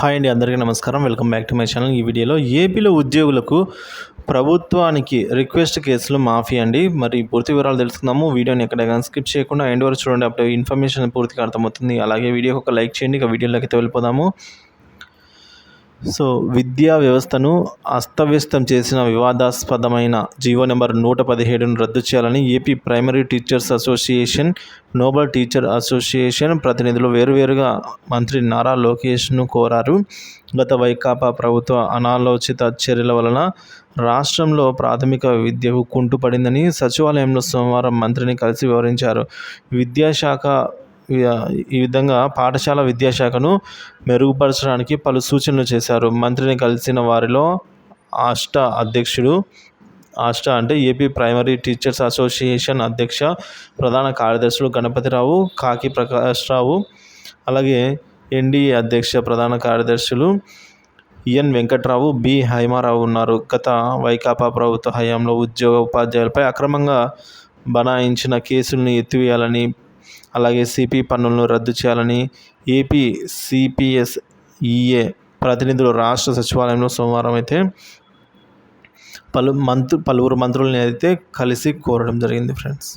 Hi అండి అందరికీ నమస్కారం. Welcome back to my channel. ఈ వీడియోలో ఏపీలో ఉద్యోగులకు ప్రభుత్వానికి రిక్వెస్ట్ కేసులు మాఫీ అండి. మరి పూర్తి వివరాలు తెలుసుకుందాము. వీడియోని ఎక్కడ స్కిప్ చేయకుండా ఎండ్ వరకు చూడండి. అప్పుడు ఇన్ఫర్మేషన్ పూర్తిగా అర్థమవుతుంది. అలాగే వీడియోకి ఒక లైక్ చేయండి. ఇక వీడియోలోకి అయితే వెళ్ళిపోదాము. సో విద్యా వ్యవస్థను అస్తవ్యస్తం చేసిన వివాదాస్పదమైన జీవో నెంబర్ నూట పదిహేడును రద్దు చేయాలని AP primary teachers association noble teacher association ప్రతినిధులు వేరువేరుగా మంత్రి నారా లోకేష్ను కోరారు. గత వైకాపా ప్రభుత్వ అనాలోచిత చర్యల వలన రాష్ట్రంలో ప్రాథమిక విద్యకు కుంటుపడిందని సచివాలయంలో సోమవారం మంత్రిని కలిసి వివరించారు. విద్యాశాఖ ఈ విధంగా పాఠశాల విద్యాశాఖను మెరుగుపరచడానికి పలు సూచనలు చేశారు. మంత్రిని కలిసిన వారిలో ఆష్ట అధ్యక్షుడు ఆష్ట అంటే ఏపీ ప్రైమరీ టీచర్స్ అసోసియేషన్ అధ్యక్ష ప్రధాన కార్యదర్శులు గణపతిరావు కాకి ప్రకాష్ రావు అలాగే ఎన్డీఏ అధ్యక్ష ప్రధాన కార్యదర్శులు ఎన్ వెంకట్రావు బి హైమారావు ఉన్నారు. గత వైకాపా ప్రభుత్వ హయాంలో ఉద్యోగ ఉపాధ్యాయులపై అక్రమంగా బనాయించిన కేసుల్ని ఎత్తివేయాలని అలాగే సిపి పన్నులను రద్దు చేయాలని ఏపీ సిపిఎస్ ఈఏ ప్రతినిధులు రాష్ట్ర సచివాలయంలో సోమవారం అయితే పలు మంత్రు పలువురు మంత్రులని అయితే కలిసి కోరడం జరిగింది ఫ్రెండ్స్